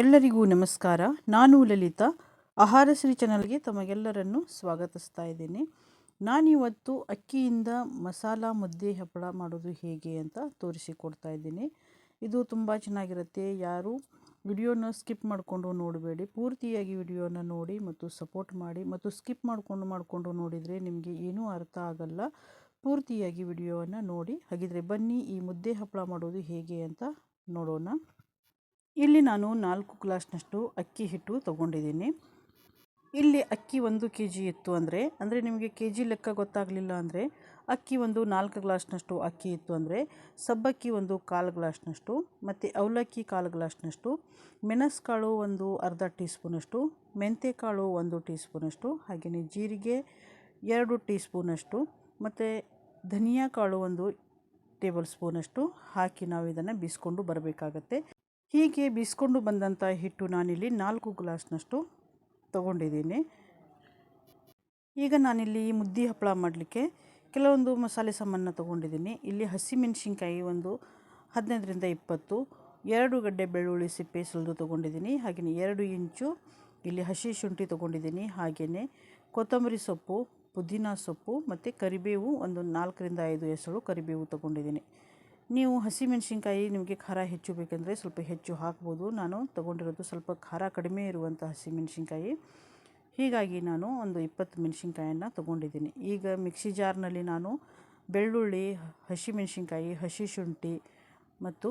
ಎಲ್ಲರಿಗೂ ನಮಸ್ಕಾರ. ನಾನು ಲಲಿತಾ. ಆಹಾರ ಶ್ರೀ ಚಾನಲ್ಗೆ ತಮಗೆಲ್ಲರನ್ನು ಸ್ವಾಗತಿಸ್ತಾ ಇದ್ದೀನಿ. ನಾನಿವತ್ತು ಅಕ್ಕಿಯಿಂದ ಮಸಾಲ ಮುದ್ದೆ ಹಪ್ಪಳ ಮಾಡೋದು ಹೇಗೆ ಅಂತ ತೋರಿಸಿಕೊಡ್ತಾ ಇದ್ದೀನಿ. ಇದು ತುಂಬ ಚೆನ್ನಾಗಿರುತ್ತೆ. ಯಾರು ವಿಡಿಯೋನ ಸ್ಕಿಪ್ ಮಾಡಿಕೊಂಡು ನೋಡಬೇಡಿ. ಪೂರ್ತಿಯಾಗಿ ವಿಡಿಯೋನ ನೋಡಿ ಮತ್ತು ಸಪೋರ್ಟ್ ಮಾಡಿ ಮತ್ತು ಸ್ಕಿಪ್ ಮಾಡಿಕೊಂಡು ಮಾಡಿಕೊಂಡು ನೋಡಿದರೆ ನಿಮಗೆ ಏನೂ ಅರ್ಥ ಆಗಲ್ಲ. ಪೂರ್ತಿಯಾಗಿ ವಿಡಿಯೋವನ್ನು ನೋಡಿ. ಹಾಗಿದ್ರೆ ಬನ್ನಿ ಈ ಮುದ್ದೆ ಹಪ್ಪಳ ಮಾಡೋದು ಹೇಗೆ ಅಂತ ನೋಡೋಣ. ಇಲ್ಲಿ ನಾನು ನಾಲ್ಕು ಗ್ಲಾಸ್ನಷ್ಟು ಅಕ್ಕಿ ಹಿಟ್ಟು ತೊಗೊಂಡಿದ್ದೀನಿ. ಇಲ್ಲಿ ಅಕ್ಕಿ ಒಂದು ಕೆ ಜಿ ಇತ್ತು ಅಂದರೆ ಅಂದರೆ ನಿಮಗೆ ಕೆ ಜಿ ಲೆಕ್ಕ ಗೊತ್ತಾಗಲಿಲ್ಲ ಅಂದರೆ, ಅಕ್ಕಿ ಒಂದು ನಾಲ್ಕು ಗ್ಲಾಸ್ನಷ್ಟು ಅಕ್ಕಿ ಇತ್ತು ಅಂದರೆ, ಸಬ್ಬಕ್ಕಿ ಒಂದು ಕಾಲು ಗ್ಲಾಸ್ನಷ್ಟು, ಮತ್ತು ಅವಲಕ್ಕಿ ಕಾಲು ಗ್ಲಾಸ್ನಷ್ಟು, ಮೆಣಸುಕಾಳು ಒಂದು ಅರ್ಧ ಟೀ ಸ್ಪೂನಷ್ಟು ಮೆಂತ್ಯಕಾಳು ಒಂದು ಟೀ ಸ್ಪೂನಷ್ಟು ಹಾಗೆಯೇ ಜೀರಿಗೆ ಎರಡು ಟೀ ಸ್ಪೂನಷ್ಟು ಮತ್ತು ಧನಿಯಾ ಕಾಳು ಒಂದು ಟೇಬಲ್ ಸ್ಪೂನಷ್ಟು ಹಾಕಿ ನಾವು ಇದನ್ನು ಬೀಸ್ಕೊಂಡು ಬರಬೇಕಾಗತ್ತೆ. ಹೀಗೆ ಬೀಸ್ಕೊಂಡು ಬಂದಂಥ ಹಿಟ್ಟು ನಾನಿಲ್ಲಿ ನಾಲ್ಕು ಗ್ಲಾಸ್ನಷ್ಟು ತಗೊಂಡಿದ್ದೀನಿ. ಈಗ ನಾನಿಲ್ಲಿ ಮುದ್ದೆ ಹಪ್ಪಳ ಮಾಡಲಿಕ್ಕೆ ಕೆಲವೊಂದು ಮಸಾಲೆ ಸಾಮಾನ ತೊಗೊಂಡಿದ್ದೀನಿ. ಇಲ್ಲಿ ಹಸಿಮೆಣಸಿನ್ಕಾಯಿ ಒಂದು ಹದಿನೈದರಿಂದ ಇಪ್ಪತ್ತು, ಎರಡು ಗಡ್ಡೆ ಬೆಳ್ಳುಳ್ಳಿ ಸಿಪ್ಪೆ ಸುಲಿದು ತೊಗೊಂಡಿದ್ದೀನಿ. ಹಾಗೆಯೇ ಎರಡು ಇಂಚು ಇಲ್ಲಿ ಹಸಿ ಶುಂಠಿ ತೊಗೊಂಡಿದ್ದೀನಿ. ಹಾಗೆಯೇ ಕೊತ್ತಂಬರಿ ಸೊಪ್ಪು, ಪುದೀನ ಸೊಪ್ಪು ಮತ್ತು ಕರಿಬೇವು ಒಂದು ನಾಲ್ಕರಿಂದ ಐದು ಎಸಳು ಕರಿಬೇವು ತೊಗೊಂಡಿದ್ದೀನಿ. ನೀವು ಹಸಿಮೆಣಸಿನ್ಕಾಯಿ ನಿಮಗೆ ಖಾರ ಹೆಚ್ಚು ಬೇಕೆಂದರೆ ಸ್ವಲ್ಪ ಹೆಚ್ಚು ಹಾಕ್ಬೋದು. ನಾನು ತೊಗೊಂಡಿರೋದು ಸ್ವಲ್ಪ ಖಾರ ಕಡಿಮೆ ಇರುವಂಥ ಹಸಿಮೆಣಸಿನ್ಕಾಯಿ. ಹೀಗಾಗಿ ನಾನು ಒಂದು ಇಪ್ಪತ್ತು ಮೆಣಸಿನ್ಕಾಯನ್ನು ತೊಗೊಂಡಿದ್ದೀನಿ. ಈಗ ಮಿಕ್ಸಿ ಜಾರ್ನಲ್ಲಿ ನಾನು ಬೆಳ್ಳುಳ್ಳಿ, ಹಸಿಮೆಣಸಿನ್ಕಾಯಿ, ಹಸಿ ಶುಂಠಿ ಮತ್ತು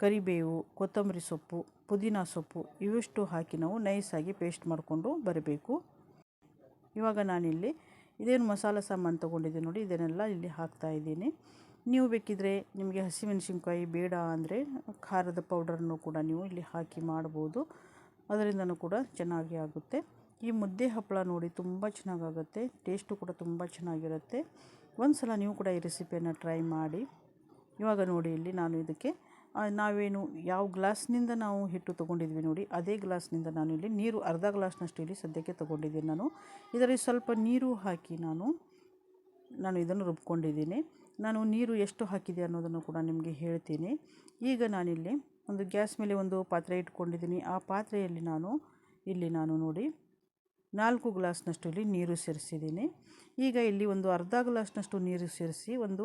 ಕರಿಬೇವು, ಕೊತ್ತಂಬರಿ ಸೊಪ್ಪು, ಪುದೀನ ಸೊಪ್ಪು ಇವಿಷ್ಟು ಹಾಕಿ ನಾವು ನೈಸಾಗಿ ಪೇಸ್ಟ್ ಮಾಡಿಕೊಂಡು ಬರಬೇಕು. ಇವಾಗ ನಾನಿಲ್ಲಿ ಇದೇನು ಮಸಾಲೆ ಸಾಮಾನು ತೊಗೊಂಡಿದ್ದೀನಿ ನೋಡಿ, ಇದನ್ನೆಲ್ಲ ಇಲ್ಲಿ ಹಾಕ್ತಾ ಇದ್ದೀನಿ. ನೀವು ಬೇಕಿದ್ರೆ ನಿಮಗೆ ಹಸಿಮೆಣಸಿನ್ಕಾಯಿ ಬೇಡ ಅಂದರೆ ಖಾರದ ಪೌಡರನ್ನು ಕೂಡ ನೀವು ಇಲ್ಲಿ ಹಾಕಿ ಮಾಡ್ಬೋದು. ಅದರಿಂದನೂ ಕೂಡ ಚೆನ್ನಾಗಿ ಆಗುತ್ತೆ. ಈ ಮುದ್ದೆ ಹಪ್ಪಳ ನೋಡಿ ತುಂಬ ಚೆನ್ನಾಗಾಗುತ್ತೆ. ಟೇಸ್ಟು ಕೂಡ ತುಂಬ ಚೆನ್ನಾಗಿರುತ್ತೆ. ಒಂದು ಸಲ ನೀವು ಕೂಡ ಈ ರೆಸಿಪಿಯನ್ನು ಟ್ರೈ ಮಾಡಿ. ಇವಾಗ ನೋಡಿ ಇಲ್ಲಿ ನಾನು ಇದಕ್ಕೆ ನಾವೇನು ಯಾವ ಗ್ಲಾಸ್ನಿಂದ ನಾವು ಹಿಟ್ಟು ತೊಗೊಂಡಿದ್ವಿ ನೋಡಿ, ಅದೇ ಗ್ಲಾಸ್ನಿಂದ ನಾನು ಇಲ್ಲಿ ನೀರು, ಅರ್ಧ ಗ್ಲಾಸ್ನಷ್ಟು ಇಲ್ಲಿ ಸದ್ಯಕ್ಕೆ ತೊಗೊಂಡಿದ್ದೀನಿ ನಾನು. ಇದರಲ್ಲಿ ಸ್ವಲ್ಪ ನೀರು ಹಾಕಿ ನಾನು ನಾನು ಇದನ್ನು ರುಬ್ಕೊಂಡಿದ್ದೀನಿ. ನಾನು ನೀರು ಎಷ್ಟು ಹಾಕಿದೆ ಅನ್ನೋದನ್ನು ಕೂಡ ನಿಮಗೆ ಹೇಳ್ತೀನಿ. ಈಗ ನಾನಿಲ್ಲಿ ಒಂದು ಗ್ಯಾಸ್ ಮೇಲೆ ಒಂದು ಪಾತ್ರೆ ಇಟ್ಕೊಂಡಿದ್ದೀನಿ. ಆ ಪಾತ್ರೆಯಲ್ಲಿ ನಾನು, ಇಲ್ಲಿ ನಾನು ನೋಡಿ, ನಾಲ್ಕು ಗ್ಲಾಸ್ನಷ್ಟು ಇಲ್ಲಿ ನೀರು ಸೇರಿಸಿದ್ದೀನಿ. ಈಗ ಇಲ್ಲಿ ಒಂದು ಅರ್ಧ ಗ್ಲಾಸ್ನಷ್ಟು ನೀರು ಸೇರಿಸಿ ಒಂದು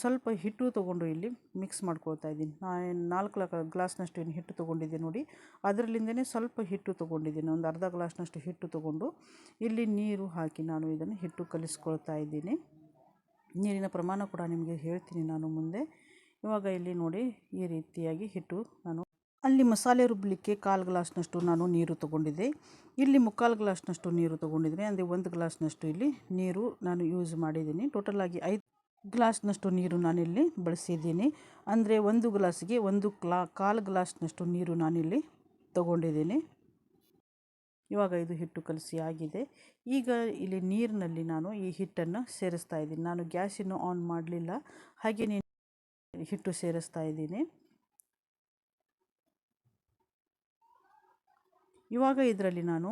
ಸ್ವಲ್ಪ ಹಿಟ್ಟು ತೊಗೊಂಡು ಇಲ್ಲಿ ಮಿಕ್ಸ್ ಮಾಡ್ಕೊಳ್ತಾ ಇದ್ದೀನಿ. ನಾಲ್ಕು ಗ್ಲಾಸ್ನಷ್ಟು ಏನು ಹಿಟ್ಟು ತೊಗೊಂಡಿದ್ದೆ ನೋಡಿ. ಅದರಲ್ಲಿಂದನೇ ಸ್ವಲ್ಪ ಹಿಟ್ಟು ತೊಗೊಂಡಿದ್ದೀನಿ. ಒಂದು ಅರ್ಧ ಗ್ಲಾಸ್ನಷ್ಟು ಹಿಟ್ಟು ತೊಗೊಂಡು ಇಲ್ಲಿ ನೀರು ಹಾಕಿ ನಾನು ಇದನ್ನು ಹಿಟ್ಟು ಕಲಿಸ್ಕೊಳ್ತಾ ಇದ್ದೀನಿ. ನೀರಿನ ಪ್ರಮಾಣ ಕೂಡ ನಿಮಗೆ ಹೇಳ್ತೀನಿ ನಾನು ಮುಂದೆ. ಇವಾಗ ಇಲ್ಲಿ ನೋಡಿ ಈ ರೀತಿಯಾಗಿ ಹಿಟ್ಟು ನಾನು ಅಲ್ಲಿ ಮಸಾಲೆ ರುಬ್ಬಲಿಕ್ಕೆ ಕಾಲು ಗ್ಲಾಸ್ನಷ್ಟು ನಾನು ನೀರು ತೊಗೊಂಡಿದ್ದೆ. ಇಲ್ಲಿ ಮುಕ್ಕಾಲು ಗ್ಲಾಸ್ನಷ್ಟು ನೀರು ತೊಗೊಂಡಿದ್ದೀನಿ ಅಂದರೆ ಒಂದು ಗ್ಲಾಸ್ನಷ್ಟು ಇಲ್ಲಿ ನೀರು ನಾನು ಯೂಸ್ ಮಾಡಿದ್ದೀನಿ. ಟೋಟಲಾಗಿ ಐದು ಗ್ಲಾಸ್ನಷ್ಟು ನೀರು ನಾನಿಲ್ಲಿ ಬಳಸಿದ್ದೀನಿ. ಅಂದರೆ ಒಂದು ಗ್ಲಾಸಿಗೆ ಒಂದು ಕ್ಲಾ, ಕಾಲು ಗ್ಲಾಸ್ನಷ್ಟು ನೀರು ನಾನಿಲ್ಲಿ ತೊಗೊಂಡಿದ್ದೀನಿ. ಇವಾಗ ಇದು ಹಿಟ್ಟು ಕಲಸಿ ಆಗಿದೆ. ಈಗ ಇಲ್ಲಿ ನೀರಿನಲ್ಲಿ ನಾನು ಈ ಹಿಟ್ಟನ್ನು ಸೇರಿಸ್ತಾ ಇದ್ದೀನಿ. ನಾನು ಗ್ಯಾಸನ್ನು ಆನ್ ಮಾಡಲಿಲ್ಲ. ಹಾಗೆ ಹಿಟ್ಟು ಸೇರಿಸ್ತಾ ಇದ್ದೀನಿ. ಇವಾಗ ಇದರಲ್ಲಿ ನಾನು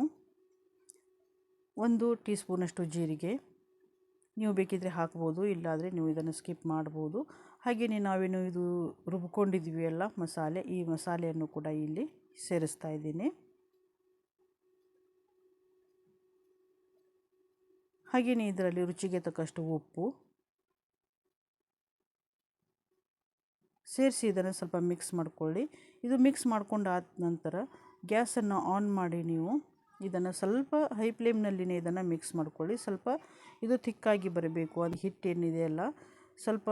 ಒಂದು ಟೀ ಸ್ಪೂನಷ್ಟು ಜೀರಿಗೆ. ನೀವು ಬೇಕಿದ್ದರೆ ಹಾಕ್ಬೋದು, ಇಲ್ಲಾದರೆ ನೀವು ಇದನ್ನು ಸ್ಕಿಪ್ ಮಾಡ್ಬೋದು. ಹಾಗೆಯೇ ನಾವೇನು ಇದು ರುಬ್ಕೊಂಡಿದ್ವಿ ಅಲ್ಲ ಮಸಾಲೆ, ಈ ಮಸಾಲೆಯನ್ನು ಕೂಡ ಇಲ್ಲಿ ಸೇರಿಸ್ತಾ ಇದ್ದೀನಿ. ಹಾಗೆಯೇ ಇದರಲ್ಲಿ ರುಚಿಗೆ ತಕ್ಕಷ್ಟು ಉಪ್ಪು. ಸೇರಿಸಿ ಇದನ್ನು ಸ್ವಲ್ಪ ಮಿಕ್ಸ್ ಮಾಡಿಕೊಳ್ಳಿ. ಇದು ಮಿಕ್ಸ್ ಮಾಡ್ಕೊಂಡಾದ ನಂತರ ಗ್ಯಾಸನ್ನು ಆನ್ ಮಾಡಿ ನೀವು ಇದನ್ನು ಸ್ವಲ್ಪ ಹೈ ಫ್ಲೇಮ್ನಲ್ಲಿನೇ ಇದನ್ನು ಮಿಕ್ಸ್ ಮಾಡ್ಕೊಳ್ಳಿ. ಸ್ವಲ್ಪ ಇದು ಥಿಕ್ಕಾಗಿ ಬರಬೇಕು. ಅದು ಹಿಟ್ಟೇನಿದೆಯಲ್ಲ ಸ್ವಲ್ಪ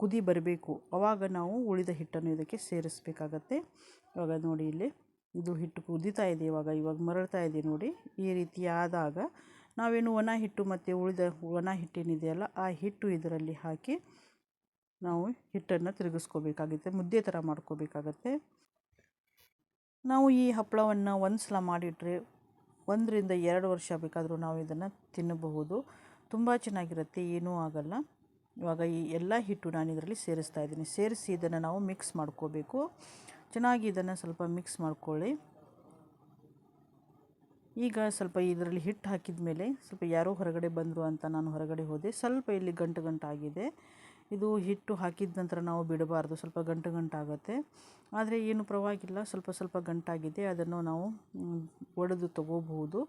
ಕುದಿ ಬರಬೇಕು. ಆವಾಗ ನಾವು ಉಳಿದ ಹಿಟ್ಟನ್ನು ಇದಕ್ಕೆ ಸೇರಿಸ್ಬೇಕಾಗತ್ತೆ. ಇವಾಗ ನೋಡಿ ಇಲ್ಲಿ, ಇದು ಹಿಟ್ಟು ಕುದೀತಾ ಇದೆ. ಇವಾಗ ಇವಾಗ ಮರಳ್ತಾ ಇದೆ ನೋಡಿ. ಈ ರೀತಿ ಆದಾಗ ನಾವೇನು ಒಣ ಹಿಟ್ಟು ಮತ್ತು ಉಳಿದ ಒಣ ಹಿಟ್ಟೇನಿದೆಯಲ್ಲ, ಆ ಹಿಟ್ಟು ಇದರಲ್ಲಿ ಹಾಕಿ ನಾವು ಹಿಟ್ಟನ್ನು ತಿರುಗಿಸ್ಕೋಬೇಕಾಗುತ್ತೆ, ಮುದ್ದೆ ಥರ ಮಾಡ್ಕೋಬೇಕಾಗತ್ತೆ. ನಾವು ಈ ಹಪ್ಪಳವನ್ನು ಒಂದು ಸಲ ಮಾಡಿಟ್ರೆ ಒಂದರಿಂದ ಎರಡು ವರ್ಷ ಬೇಕಾದರೂ ನಾವು ಇದನ್ನು ತಿನ್ನಬಹುದು. ತುಂಬ ಚೆನ್ನಾಗಿರುತ್ತೆ, ಏನೂ ಆಗಲ್ಲ. ಇವಾಗ ಈ ಎಲ್ಲ ಹಿಟ್ಟು ನಾನು ಇದರಲ್ಲಿ ಸೇರಿಸ್ತಾ ಇದ್ದೀನಿ. ಸೇರಿಸಿ ಇದನ್ನು ನಾವು ಮಿಕ್ಸ್ ಮಾಡ್ಕೋಬೇಕು. ಚೆನ್ನಾಗಿ ಇದನ್ನು ಸ್ವಲ್ಪ ಮಿಕ್ಸ್ ಮಾಡ್ಕೊಳ್ಳಿ. ಈಗ ಸ್ವಲ್ಪ ಇದರಲ್ಲಿ ಹಿಟ್ಟು ಹಾಕಿದ ಮೇಲೆ ಸ್ವಲ್ಪ ಯಾರೋ ಹೊರಗಡೆ ಬಂದರು ಅಂತ ನಾನು ಹೊರಗಡೆ ಹೋದೆ. ಸ್ವಲ್ಪ ಇಲ್ಲಿ ಗಂಟು ಗಂಟಾಗಿದೆ ಇದು ಹಿಟ್ಟು ಹಾಕಿದ ನಂತರ ನಾವು ಬಿಡಬಾರ್ದು, ಸ್ವಲ್ಪ ಗಂಟು ಗಂಟಾಗುತ್ತೆ ಆದರೆ ಏನು ಪರವಾಗಿಲ್ಲ, ಸ್ವಲ್ಪ ಸ್ವಲ್ಪ ಗಂಟಾಗಿದೆ. ಅದನ್ನು ನಾವು ಒಡೆದು ತಗೋಬಹುದು.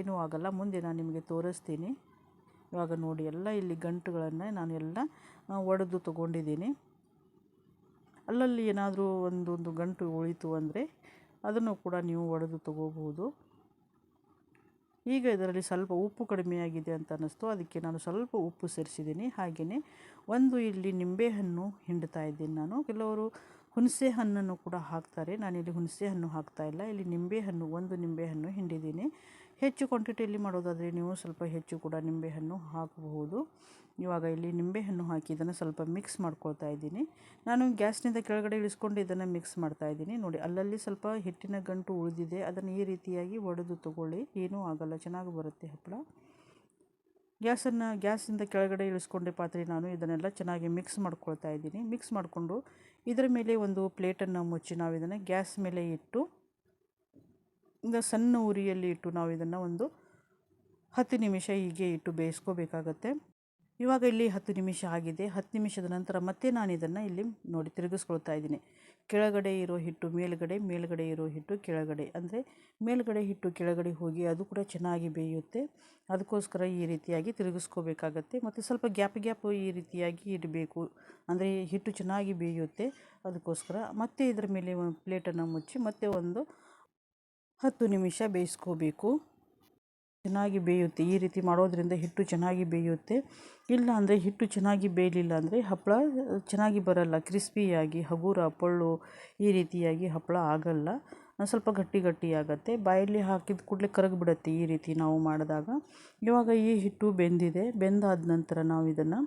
ಏನೂ ಆಗಲ್ಲ. ಮುಂದೆ ನಾನು ನಿಮಗೆ ತೋರಿಸ್ತೀನಿ. ಇವಾಗ ನೋಡಿ, ಎಲ್ಲ ಇಲ್ಲಿ ಗಂಟುಗಳನ್ನು ನಾನು ಎಲ್ಲ ಒಡೆದು ತಗೊಂಡಿದ್ದೀನಿ. ಅಲ್ಲಲ್ಲಿ ಏನಾದರೂ ಒಂದೊಂದು ಗಂಟು ಉಳಿತು ಅಂದರೆ ಅದನ್ನು ಕೂಡ ನೀವು ಒಡೆದು ತಗೋಬಹುದು. ಈಗ ಇದರಲ್ಲಿ ಸ್ವಲ್ಪ ಉಪ್ಪು ಕಡಿಮೆಯಾಗಿದೆ ಅಂತ ಅನ್ನಿಸ್ತು. ಅದಕ್ಕೆ ನಾನು ಸ್ವಲ್ಪ ಉಪ್ಪು ಸೇರಿಸಿದ್ದೀನಿ. ಹಾಗೆಯೇ ಒಂದು ಇಲ್ಲಿ ನಿಂಬೆಹಣ್ಣು ಹಿಂಡ್ತಾ ಇದ್ದೀನಿ ನಾನು. ಕೆಲವರು ಹುಣಸೆ ಹಣ್ಣನ್ನು ಕೂಡ ಹಾಕ್ತಾರೆ. ನಾನಿಲ್ಲಿ ಹುಣಸೆ ಹಣ್ಣು ಹಾಕ್ತಾ ಇಲ್ಲ. ಇಲ್ಲಿ ನಿಂಬೆಹಣ್ಣು, ಒಂದು ನಿಂಬೆಹಣ್ಣು ಹಿಂಡಿದ್ದೀನಿ. ಹೆಚ್ಚು ಕ್ವಾಂಟಿಟಿಯಲ್ಲಿ ಮಾಡೋದಾದರೆ ನೀವು ಸ್ವಲ್ಪ ಹೆಚ್ಚು ಕೂಡ ನಿಂಬೆಹಣ್ಣು ಹಾಕಬಹುದು. ಇವಾಗ ಇಲ್ಲಿ ನಿಂಬೆಹಣ್ಣು ಹಾಕಿ ಇದನ್ನು ಸ್ವಲ್ಪ ಮಿಕ್ಸ್ ಮಾಡ್ಕೊಳ್ತಾ ಇದ್ದೀನಿ. ನಾನು ಗ್ಯಾಸ್ನಿಂದ ಕೆಳಗಡೆ ಇಳಿಸ್ಕೊಂಡು ಇದನ್ನು ಮಿಕ್ಸ್ ಮಾಡ್ತಾ ಇದ್ದೀನಿ. ನೋಡಿ, ಅಲ್ಲಲ್ಲಿ ಸ್ವಲ್ಪ ಹಿಟ್ಟಿನ ಗಂಟು ಉಳಿದಿದೆ. ಅದನ್ನು ಈ ರೀತಿಯಾಗಿ ಒಡೆದು ತಗೊಳ್ಳಿ. ಏನೂ ಆಗಲ್ಲ, ಚೆನ್ನಾಗಿ ಬರುತ್ತೆ ಹಪ್ಪಳ. ಗ್ಯಾಸನ್ನು ಗ್ಯಾಸಿಂದ ಕೆಳಗಡೆ ಇಳಿಸ್ಕೊಂಡೆ ಪಾತ್ರೆ ನಾನು ಇದನ್ನೆಲ್ಲ ಚೆನ್ನಾಗಿ ಮಿಕ್ಸ್ ಮಾಡ್ಕೊಳ್ತಾ ಇದ್ದೀನಿ. ಮಿಕ್ಸ್ ಮಾಡಿಕೊಂಡು ಇದರ ಮೇಲೆ ಒಂದು ಪ್ಲೇಟನ್ನು ಮುಚ್ಚಿ ನಾವು ಇದನ್ನು ಗ್ಯಾಸ್ ಮೇಲೆ ಇಟ್ಟು ಸಣ್ಣ ಉರಿಯಲ್ಲಿ ಇಟ್ಟು ನಾವು ಇದನ್ನು ಒಂದು ಹತ್ತು ನಿಮಿಷ ಹೀಗೆ ಇಟ್ಟು ಬೇಯಿಸ್ಕೋಬೇಕಾಗತ್ತೆ. ಇವಾಗ ಇಲ್ಲಿ ಹತ್ತು ನಿಮಿಷ ಆಗಿದೆ. ಹತ್ತು ನಿಮಿಷದ ನಂತರ ಮತ್ತೆ ನಾನು ಇದನ್ನು ಇಲ್ಲಿ ನೋಡಿ ತಿರುಗಿಸ್ಕೊಳ್ತಾ ಇದ್ದೀನಿ. ಕೆಳಗಡೆ ಇರೋ ಹಿಟ್ಟು ಮೇಲ್ಗಡೆ ಮೇಲ್ಗಡೆ ಇರೋ ಹಿಟ್ಟು ಕೆಳಗಡೆ. ಅಂದರೆ ಮೇಲ್ಗಡೆ ಹಿಟ್ಟು ಕೆಳಗಡೆ ಹೋಗಿ ಅದು ಕೂಡ ಚೆನ್ನಾಗಿ ಬೇಯುತ್ತೆ. ಅದಕ್ಕೋಸ್ಕರ ಈ ರೀತಿಯಾಗಿ ತಿರುಗಿಸ್ಕೋಬೇಕಾಗತ್ತೆ. ಮತ್ತು ಸ್ವಲ್ಪ ಗ್ಯಾಪ್ ಗ್ಯಾಪ್ ಈ ರೀತಿಯಾಗಿ ಇಡಬೇಕು. ಅಂದರೆ ಹಿಟ್ಟು ಚೆನ್ನಾಗಿ ಬೇಯುತ್ತೆ. ಅದಕ್ಕೋಸ್ಕರ ಮತ್ತೆ ಇದರ ಮೇಲೆ ಒಂದು ಪ್ಲೇಟನ್ನು ಮುಚ್ಚಿ ಮತ್ತೆ ಒಂದು ಹತ್ತು ನಿಮಿಷ ಬೇಯಿಸ್ಕೋಬೇಕು. ಚೆನ್ನಾಗಿ ಬೇಯುತ್ತೆ. ಈ ರೀತಿ ಮಾಡೋದ್ರಿಂದ ಹಿಟ್ಟು ಚೆನ್ನಾಗಿ ಬೇಯುತ್ತೆ. ಇಲ್ಲ ಅಂದರೆ ಹಿಟ್ಟು ಚೆನ್ನಾಗಿ ಬೇಯಲಿಲ್ಲ ಅಂದರೆ ಹಪ್ಪಳ ಚೆನ್ನಾಗಿ ಬರಲ್ಲ. ಕ್ರಿಸ್ಪಿಯಾಗಿ, ಹಗುರ, ಪೊಳ್ಳು ಈ ರೀತಿಯಾಗಿ ಹಪ್ಪಳ ಆಗಲ್ಲ. ಸ್ವಲ್ಪ ಗಟ್ಟಿ ಗಟ್ಟಿ ಆಗುತ್ತೆ. ಬಾಯಲ್ಲಿ ಹಾಕಿದ ಕೂಡಲೇ ಕರಗಿಬಿಡತ್ತೆ ಈ ರೀತಿ ನಾವು ಮಾಡಿದಾಗ. ಇವಾಗ ಈ ಹಿಟ್ಟು ಬೆಂದಿದೆ. ಬೆಂದಾದ ನಂತರ ನಾವು ಇದನ್ನು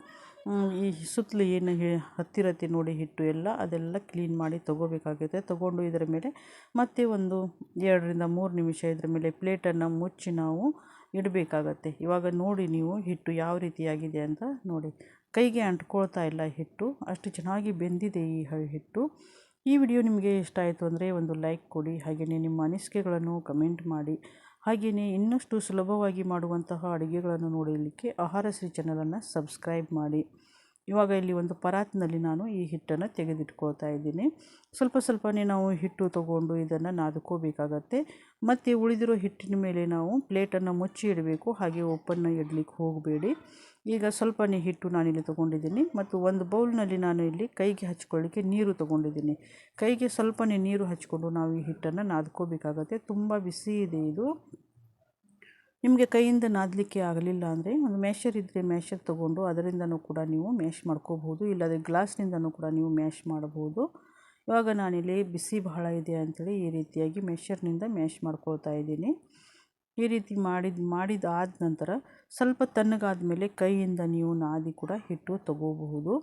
ಈ ಸುತ್ತಲು ಏನು ಹೆ- ಹತ್ತಿರತ್ತೆ ನೋಡಿ ಹಿಟ್ಟು ಎಲ್ಲ ಅದೆಲ್ಲ ಕ್ಲೀನ್ ಮಾಡಿ ತಗೋಬೇಕಾಗುತ್ತೆ. ತೊಗೊಂಡು ಇದರ ಮೇಲೆ ಮತ್ತೆ ಒಂದು ಎರಡರಿಂದ ಮೂರು ನಿಮಿಷ ಇದರ ಮೇಲೆ ಪ್ಲೇಟನ್ನು ಮುಚ್ಚಿ ನಾವು ಇಡಬೇಕಾಗತ್ತೆ. ಇವಾಗ ನೋಡಿ ನೀವು ಹಿಟ್ಟು ಯಾವ ರೀತಿಯಾಗಿದೆ ಅಂತ ನೋಡಿ. ಕೈಗೆ ಅಂಟ್ಕೊಳ್ತಾ ಇಲ್ಲ ಹಿಟ್ಟು. ಅಷ್ಟು ಚೆನ್ನಾಗಿ ಬೆಂದಿದೆ ಈ ಹಿಟ್ಟು. ಈ ವಿಡಿಯೋ ನಿಮಗೆ ಇಷ್ಟ ಆಯಿತು ಅಂದರೆ ಒಂದು ಲೈಕ್ ಕೊಡಿ. ಹಾಗೆಯೇ ನಿಮ್ಮ ಅನಿಸಿಕೆಗಳನ್ನು ಕಮೆಂಟ್ ಮಾಡಿ. ಹಾಗೆಯೇ ಇನ್ನಷ್ಟು ಸುಲಭವಾಗಿ ಮಾಡುವಂತಹ ಅಡುಗೆಗಳನ್ನು ನೋಡಲಿಕ್ಕೆ ಆಹಾರ ಶ್ರೀ ಚಾನಲನ್ನು ಸಬ್ಸ್ಕ್ರೈಬ್ ಮಾಡಿ. ಇವಾಗ ಇಲ್ಲಿ ಒಂದು ಪರಾತ್ನಲ್ಲಿ ನಾನು ಈ ಹಿಟ್ಟನ್ನು ತೆಗೆದಿಟ್ಕೊಳ್ತಾ ಇದ್ದೀನಿ. ಸ್ವಲ್ಪ ಸ್ವಲ್ಪನೇ ನಾವು ಹಿಟ್ಟು ತಗೊಂಡು ಇದನ್ನು ನಾದ್ಕೋಬೇಕಾಗತ್ತೆ. ಮತ್ತು ಉಳಿದಿರೋ ಹಿಟ್ಟಿನ ಮೇಲೆ ನಾವು ಪ್ಲೇಟನ್ನು ಮುಚ್ಚಿ ಇಡಬೇಕು, ಹಾಗೆ ಉಪ್ಪನ್ನು ಇಡಲಿಕ್ಕೆ ಹೋಗಬೇಡಿ. ಈಗ ಸ್ವಲ್ಪನೇ ಹಿಟ್ಟು ನಾನಿಲ್ಲಿ ತೊಗೊಂಡಿದ್ದೀನಿ. ಮತ್ತು ಒಂದು ಬೌಲ್ನಲ್ಲಿ ನಾನು ಇಲ್ಲಿ ಕೈಗೆ ಹಚ್ಕೊಳ್ಳಿಕ್ಕೆ ನೀರು ತೊಗೊಂಡಿದ್ದೀನಿ. ಕೈಗೆ ಸ್ವಲ್ಪನೇ ನೀರು ಹಚ್ಕೊಂಡು ನಾವು ಈ ಹಿಟ್ಟನ್ನು ನಾದ್ಕೋಬೇಕಾಗತ್ತೆ. ತುಂಬ ಬಿಸಿ ಇದೆ ಇದು. ನಿಮಗೆ ಕೈಯಿಂದ ನಾದಲಿಕ್ಕೆ ಆಗಲಿಲ್ಲ ಅಂದರೆ ಒಂದು ಮ್ಯಾಷರ್ ಇದ್ದರೆ ಮ್ಯಾಶರ್ ತೊಗೊಂಡು ಅದರಿಂದನೂ ಕೂಡ ನೀವು ಮ್ಯಾಶ್ ಮಾಡ್ಕೋಬಹುದು. ಇಲ್ಲದೆ ಗ್ಲಾಸ್ನಿಂದನೂ ಕೂಡ ನೀವು ಮ್ಯಾಶ್ ಮಾಡಬಹುದು. ಇವಾಗ ನಾನಿಲ್ಲಿ ಬಿಸಿ ಬಹಳ ಇದೆ ಅಂಥೇಳಿ ಈ ರೀತಿಯಾಗಿ ಮೆಷರ್ನಿಂದ ಮ್ಯಾಶ್ ಮಾಡ್ಕೊಳ್ತಾ ಇದ್ದೀನಿ. ಈ ರೀತಿ ಮಾಡಿದ ಮಾಡಿದಾದ ನಂತರ ಸ್ವಲ್ಪ ತಣ್ಣಗಾದ ಮೇಲೆ ಕೈಯಿಂದ ನೀವು ನಾದಿ ಕೂಡ ಹಿಟ್ಟು ತಗೋಬಹುದು.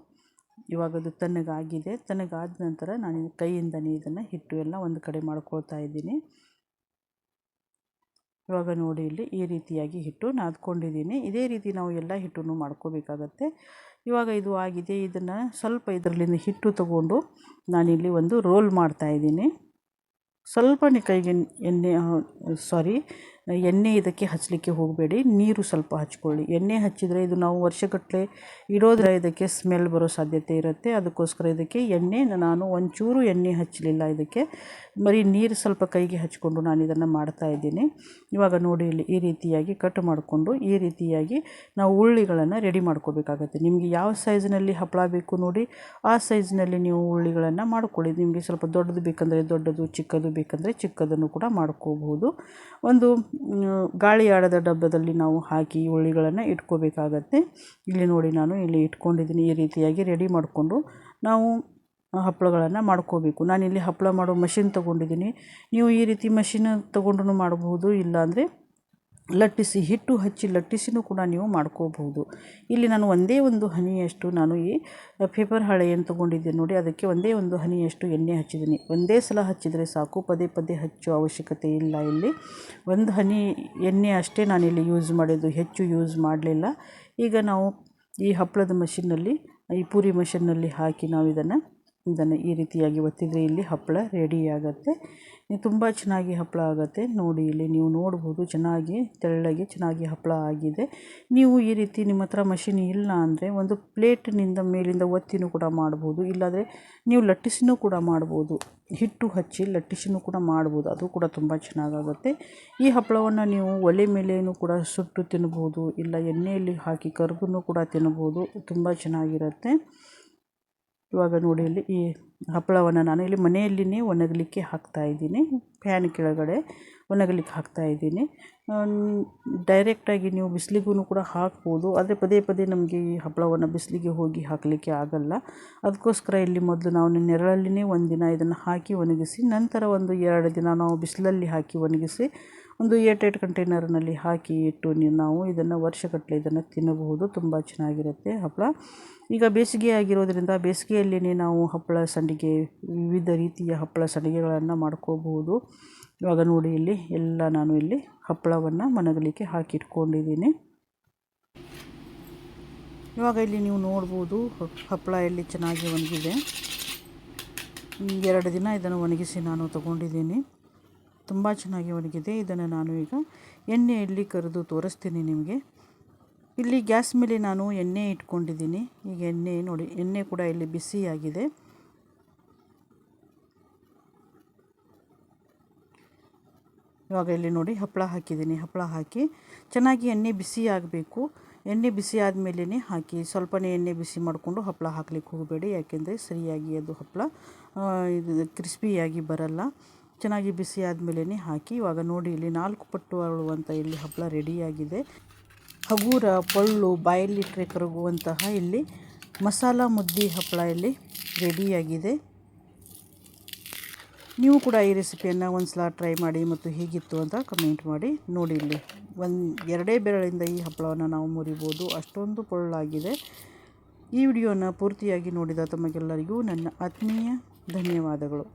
ಇವಾಗ ಅದು ತಣ್ಣಗಾಗಿದೆ. ತಣ್ಣಗಾದ ನಂತರ ನಾನು ಕೈಯಿಂದನೇ ಇದನ್ನು ಹಿಟ್ಟು ಎಲ್ಲ ಒಂದು ಕಡೆ ಮಾಡ್ಕೊಳ್ತಾ ಇದ್ದೀನಿ. ಇವಾಗ ನೋಡಿ ಇಲ್ಲಿ ಈ ರೀತಿಯಾಗಿ ಹಿಟ್ಟು ನಾದ್ಕೊಂಡಿದ್ದೀನಿ. ಇದೇ ರೀತಿ ನಾವು ಎಲ್ಲ ಹಿಟ್ಟನ್ನು ಮಾಡ್ಕೋಬೇಕಾಗತ್ತೆ. ಇವಾಗ ಇದು ಆಗಿದೆ. ಇದನ್ನು ಸ್ವಲ್ಪ ಇದರಲ್ಲಿಂದ ಹಿಟ್ಟು ತಗೊಂಡು ನಾನಿಲ್ಲಿ ಒಂದು ರೋಲ್ ಮಾಡ್ತಾ ಇದ್ದೀನಿ. ಸ್ವಲ್ಪನೇ ಕೈಗೆ ಎಣ್ಣೆ ಸಾರಿ ಎಣ್ಣೆ ಇದಕ್ಕೆ ಹಚ್ಚಲಿಕ್ಕೆ ಹೋಗಬೇಡಿ, ನೀರು ಸ್ವಲ್ಪ ಹಚ್ಕೊಳ್ಳಿ. ಎಣ್ಣೆ ಹಚ್ಚಿದರೆ ಇದು ನಾವು ವರ್ಷಗಟ್ಟಲೆ ಇಡೋದ್ರೆ ಇದಕ್ಕೆ ಸ್ಮೆಲ್ ಬರೋ ಸಾಧ್ಯತೆ ಇರುತ್ತೆ. ಅದಕ್ಕೋಸ್ಕರ ಇದಕ್ಕೆ ಎಣ್ಣೆ, ನಾನು ಒಂಚೂರು ಎಣ್ಣೆ ಹಚ್ಚಲಿಲ್ಲ ಇದಕ್ಕೆ. ಬರೀ ನೀರು ಸ್ವಲ್ಪ ಕೈಗೆ ಹಚ್ಕೊಂಡು ನಾನು ಇದನ್ನು ಮಾಡ್ತಾ ಇದ್ದೀನಿ. ಇವಾಗ ನೋಡಿ ಇಲ್ಲಿ ಈ ರೀತಿಯಾಗಿ ಕಟ್ ಮಾಡಿಕೊಂಡು ಈ ರೀತಿಯಾಗಿ ನಾವು ಉಳ್ಳಿಗಳನ್ನು ರೆಡಿ ಮಾಡ್ಕೋಬೇಕಾಗತ್ತೆ. ನಿಮಗೆ ಯಾವ ಸೈಜ್ನಲ್ಲಿ ಹಪ್ಪಳ ಬೇಕು ನೋಡಿ, ಆ ಸೈಜ್ನಲ್ಲಿ ನೀವು ಉಳ್ಳಿಗಳನ್ನು ಮಾಡ್ಕೊಳ್ಳಿ. ನಿಮಗೆ ಸ್ವಲ್ಪ ದೊಡ್ಡದು ಬೇಕಂದರೆ ದೊಡ್ಡದು, ಚಿಕ್ಕದು ಬೇಕಂದರೆ ಚಿಕ್ಕದನ್ನು ಕೂಡ ಮಾಡ್ಕೋಬಹುದು ಒಂದು ಗಾಳಿ ಆಡದ ಡಬ್ಬದಲ್ಲಿ ನಾವು ಹಾಕಿ ಉಳ್ಳಿಗಳನ್ನು ಇಟ್ಕೋಬೇಕಾಗತ್ತೆ. ಇಲ್ಲಿ ನೋಡಿ ನಾನು ಇಲ್ಲಿ ಇಟ್ಕೊಂಡಿದ್ದೀನಿ, ಈ ರೀತಿಯಾಗಿ ರೆಡಿ ಮಾಡಿಕೊಂಡು ನಾವು ಹಪ್ಪಳಗಳನ್ನು ಮಾಡ್ಕೋಬೇಕು. ನಾನಿಲ್ಲಿ ಹಪ್ಪಳ ಮಾಡೋ ಮಷಿನ್ ತೊಗೊಂಡಿದ್ದೀನಿ. ನೀವು ಈ ರೀತಿ ಮಷಿನ್ ತೊಗೊಂಡು ಮಾಡಬಹುದು, ಇಲ್ಲಾಂದರೆ ಲಟ್ಟಿಸಿ, ಹಿಟ್ಟು ಹಚ್ಚಿ ಲಟ್ಟಿಸಿನೂ ಕೂಡ ನೀವು ಮಾಡ್ಕೋಬಹುದು. ಇಲ್ಲಿ ನಾನು ಒಂದೇ ಒಂದು ಹನಿಯಷ್ಟು ನಾನು ಈ ಪೇಪರ್ ಹಾಳೆಯನ್ನು ತೊಗೊಂಡಿದ್ದೆ ನೋಡಿ, ಅದಕ್ಕೆ ಒಂದೇ ಒಂದು ಹನಿಯಷ್ಟು ಎಣ್ಣೆ ಹಚ್ಚಿದ್ದೀನಿ. ಒಂದೇ ಸಲ ಹಚ್ಚಿದರೆ ಸಾಕು, ಪದೇ ಪದೇ ಹಚ್ಚೋ ಅವಶ್ಯಕತೆ ಇಲ್ಲ ಇಲ್ಲಿ. ಒಂದು ಹನಿ ಎಣ್ಣೆ ಅಷ್ಟೇ ನಾನಿಲ್ಲಿ ಯೂಸ್ ಮಾಡಿದ್ದು, ಹೆಚ್ಚು ಯೂಸ್ ಮಾಡಲಿಲ್ಲ. ಈಗ ನಾವು ಈ ಹಪ್ಪಳದ ಮಷಿನ್ನಲ್ಲಿ, ಈ ಪೂರಿ ಮಷಿನ್ನಲ್ಲಿ ಹಾಕಿ ನಾವು ಇದನ್ನು ಇದನ್ನು ಈ ರೀತಿಯಾಗಿ ಒತ್ತಿದರೆ ಇಲ್ಲಿ ಹಪ್ಪಳ ರೆಡಿ ಆಗುತ್ತೆ. ತುಂಬ ಚೆನ್ನಾಗಿ ಹಪ್ಪಳ ಆಗುತ್ತೆ. ನೋಡಿ ಇಲ್ಲಿ ನೀವು ನೋಡ್ಬೋದು ಚೆನ್ನಾಗಿ, ತೆಳ್ಳಗೆ ಚೆನ್ನಾಗಿ ಹಪ್ಪಳ ಆಗಿದೆ. ನೀವು ಈ ರೀತಿ ನಿಮ್ಮ ಹತ್ರ ಮಷಿನ್ ಇಲ್ಲ ಅಂದರೆ ಒಂದು ಪ್ಲೇಟ್ನಿಂದ ಮೇಲಿಂದ ಒತ್ತಿನೂ ಕೂಡ ಮಾಡ್ಬೋದು. ಇಲ್ಲಾಂದರೆ ನೀವು ಲಟ್ಟಿಸಿನೂ ಕೂಡ ಮಾಡ್ಬೋದು. ಹಿಟ್ಟು ಹಚ್ಚಿ ಲಟ್ಟಿಸಿನೂ ಕೂಡ ಮಾಡ್ಬೋದು. ಅದು ಕೂಡ ತುಂಬ ಚೆನ್ನಾಗಾಗುತ್ತೆ. ಈ ಹಪ್ಪಳವನ್ನು ನೀವು ಒಲೆ ಮೇಲೆಯೂ ಕೂಡ ಸುಟ್ಟು ತಿನ್ಬೋದು. ಇಲ್ಲ ಎಣ್ಣೆಯಲ್ಲಿ ಹಾಕಿ ಕರ್ದೂ ಕೂಡ ತಿನ್ಬೋದು. ತುಂಬ ಚೆನ್ನಾಗಿರುತ್ತೆ. ಇವಾಗ ನೋಡಿ ಇಲ್ಲಿ ಈ ಹಪ್ಪಳವನ್ನು ನಾನು ಇಲ್ಲಿ ಮನೆಯಲ್ಲಿನೇ ಒಣಗಲಿಕ್ಕೆ ಹಾಕ್ತಾ ಇದ್ದೀನಿ. ಫ್ಯಾನ್ ಕೆಳಗಡೆ ಒಣಗಲಿಕ್ಕೆ ಹಾಕ್ತಾ ಇದ್ದೀನಿ. ಡೈರೆಕ್ಟಾಗಿ ನೀವು ಬಿಸಿಲಿಗೂ ಕೂಡ ಹಾಕ್ಬೋದು. ಆದರೆ ಪದೇ ಪದೇ ನಮಗೆ ಈ ಹಪ್ಪಳವನ್ನು ಬಿಸಿಲಿಗೆ ಹೋಗಿ ಹಾಕಲಿಕ್ಕೆ ಆಗಲ್ಲ. ಅದಕ್ಕೋಸ್ಕರ ಇಲ್ಲಿ ಮೊದಲು ನಾವು ನೆರಳಲ್ಲಿನೇ ಒಂದಿನ ಇದನ್ನು ಹಾಕಿ ಒಣಗಿಸಿ, ನಂತರ ಒಂದು ಎರಡು ದಿನ ನಾವು ಬಿಸಿಲಲ್ಲಿ ಹಾಕಿ ಒಣಗಿಸಿ ಒಂದು ಏಟ್ ಕಂಟೈನರ್ನಲ್ಲಿ ಹಾಕಿ ಇಟ್ಟು ನಾವು ಇದನ್ನು ವರ್ಷಗಟ್ಟಲೆ ಇದನ್ನು ತಿನ್ನಬಹುದು. ತುಂಬ ಚೆನ್ನಾಗಿರುತ್ತೆ ಹಪ್ಪಳ ಈಗ ಬೇಸಿಗೆ ಆಗಿರೋದರಿಂದ ಬೇಸಿಗೆಯಲ್ಲಿನೇ ನಾವು ಹಪ್ಪಳ ಸಂಡಿಗೆ, ವಿವಿಧ ರೀತಿಯ ಹಪ್ಪಳ ಸಂಡಿಗೆಗಳನ್ನು ಮಾಡ್ಕೋಬಹುದು. ಇವಾಗ ನೋಡಿ ಇಲ್ಲಿ ಎಲ್ಲ ನಾನು ಇಲ್ಲಿ ಹಪ್ಪಳವನ್ನು ಮನಗಲಿಕ್ಕೆ ಹಾಕಿಟ್ಕೊಂಡಿದ್ದೀನಿ. ಇವಾಗ ಇಲ್ಲಿ ನೀವು ನೋಡ್ಬೋದು ಹಪ್ಪಳ ಇಲ್ಲಿ ಚೆನ್ನಾಗಿ ಒಣಗಿದೆ. ಎರಡು ದಿನ ಇದನ್ನು ಒಣಗಿಸಿ ನಾನು ತಗೊಂಡಿದ್ದೀನಿ. ತುಂಬ ಚೆನ್ನಾಗಿ ಒಣಗಿದೆ. ಇದನ್ನು ನಾನು ಈಗ ಎಣ್ಣೆಯಲ್ಲಿ ಕರೆದು ತೋರಿಸ್ತೀನಿ ನಿಮಗೆ. ಇಲ್ಲಿ ಗ್ಯಾಸ್ ಮೇಲೆ ನಾನು ಎಣ್ಣೆ ಇಟ್ಕೊಂಡಿದ್ದೀನಿ. ಈಗ ಎಣ್ಣೆ ನೋಡಿ, ಎಣ್ಣೆ ಕೂಡ ಇಲ್ಲಿ ಬಿಸಿಯಾಗಿದೆ ಇವಾಗ ಇಲ್ಲಿ ನೋಡಿ ಹಪ್ಪಳ ಹಾಕಿದ್ದೀನಿ, ಹಪ್ಪಳ ಹಾಕಿ. ಚೆನ್ನಾಗಿ ಎಣ್ಣೆ ಬಿಸಿ ಆಗಬೇಕು. ಎಣ್ಣೆ ಬಿಸಿ ಆದಮೇಲೆ ಹಾಕಿ. ಸ್ವಲ್ಪನೇ ಎಣ್ಣೆ ಬಿಸಿ ಮಾಡಿಕೊಂಡು ಹಪ್ಪಳ ಹಾಕ್ಲಿಕ್ಕೆ ಹೋಗಬೇಡಿ. ಯಾಕೆಂದರೆ ಸರಿಯಾಗಿ ಅದು ಹಪ್ಪಳ ಇದು ಕ್ರಿಸ್ಪಿಯಾಗಿ ಬರಲ್ಲ. ಚೆನ್ನಾಗಿ ಬಿಸಿ ಆದಮೇಲೆ ಹಾಕಿ ಇವಾಗ ನೋಡಿ ಇಲ್ಲಿ ನಾಲ್ಕು ಪಟ್ಟು ಅರಳುವಂಥ ಇಲ್ಲಿ ಹಪ್ಪಳ ರೆಡಿಯಾಗಿದೆ. ಹಗೂರ, ಪೊಳ್ಳು ಬಾಯಲ್ಲಿಟ್ಟರೆ ಕರಗುವಂತಹ ಇಲ್ಲಿ ಮಸಾಲ ಮುದ್ದಿ ಹಪ್ಪಳ ಇಲ್ಲಿ ರೆಡಿಯಾಗಿದೆ. ನೀವು ಕೂಡ ಈ ರೆಸಿಪಿಯನ್ನು ಒಂದು ಸಲ ಟ್ರೈ ಮಾಡಿ ಮತ್ತು ಹೇಗಿತ್ತು ಅಂತ ಕಮೆಂಟ್ ಮಾಡಿ. ನೋಡಿ ಇಲ್ಲಿ ಒಂದು ಎರಡೇ ಬೆರಳಿಂದ ಈ ಹಪ್ಪಳವನ್ನು ನಾವು ಮುರಿಬೋದು. ಅಷ್ಟೊಂದು ಪೊಳ್ಳಾಗಿದೆ. ಈ ವಿಡಿಯೋನ ಪೂರ್ತಿಯಾಗಿ ನೋಡಿದ ತಮಗೆಲ್ಲರಿಗೂ ನನ್ನ ಆತ್ಮೀಯ ಧನ್ಯವಾದಗಳು.